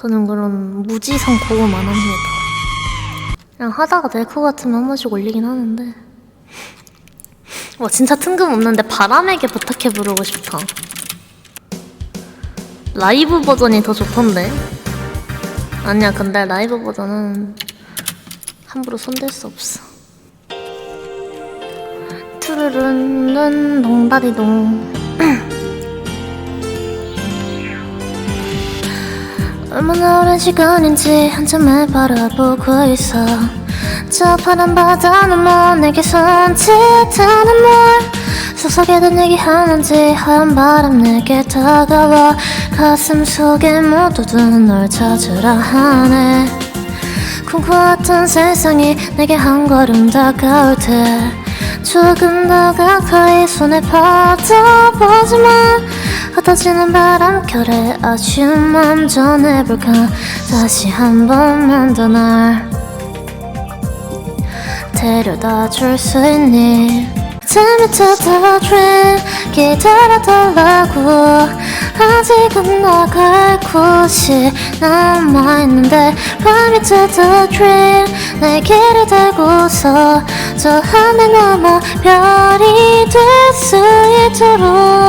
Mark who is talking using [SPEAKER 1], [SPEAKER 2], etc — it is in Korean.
[SPEAKER 1] 저는 그런 무지성 고음 안 합니다. 그냥 하다가 될 것 같으면 한 번씩 올리긴 하는데. 와 진짜 뜬금없는데 바람에게 부탁해 부르고 싶다. 라이브 버전이 더 좋던데. 아니야 근데 라이브 버전은 함부로 손댈 수 없어. 투르른른 동다리동. 얼마나 오랜 시간인지 한참을 바라보고 있어. 저 파란 바다는 뭐 내게 손짓하는 뭘 속삭이던 얘기하는지 하얀 바람 내게 다가와. 가슴 속에 묻어둔 널 찾으라 하네. 꿈꿔왔던 세상이 내게 한 걸음 다가올 때 조금 더 가까이 손에 받아보지만 흩어지는 바람결에 아쉬움만 전해볼까? 다시 한 번만 더 날 데려다 줄 수 있니? Tell me to 기다려달라고. 아직은 나갈 곳이 남아있는데 the dream 내 길을 달고서 저 하늘 넘어 별이 될 수 있도록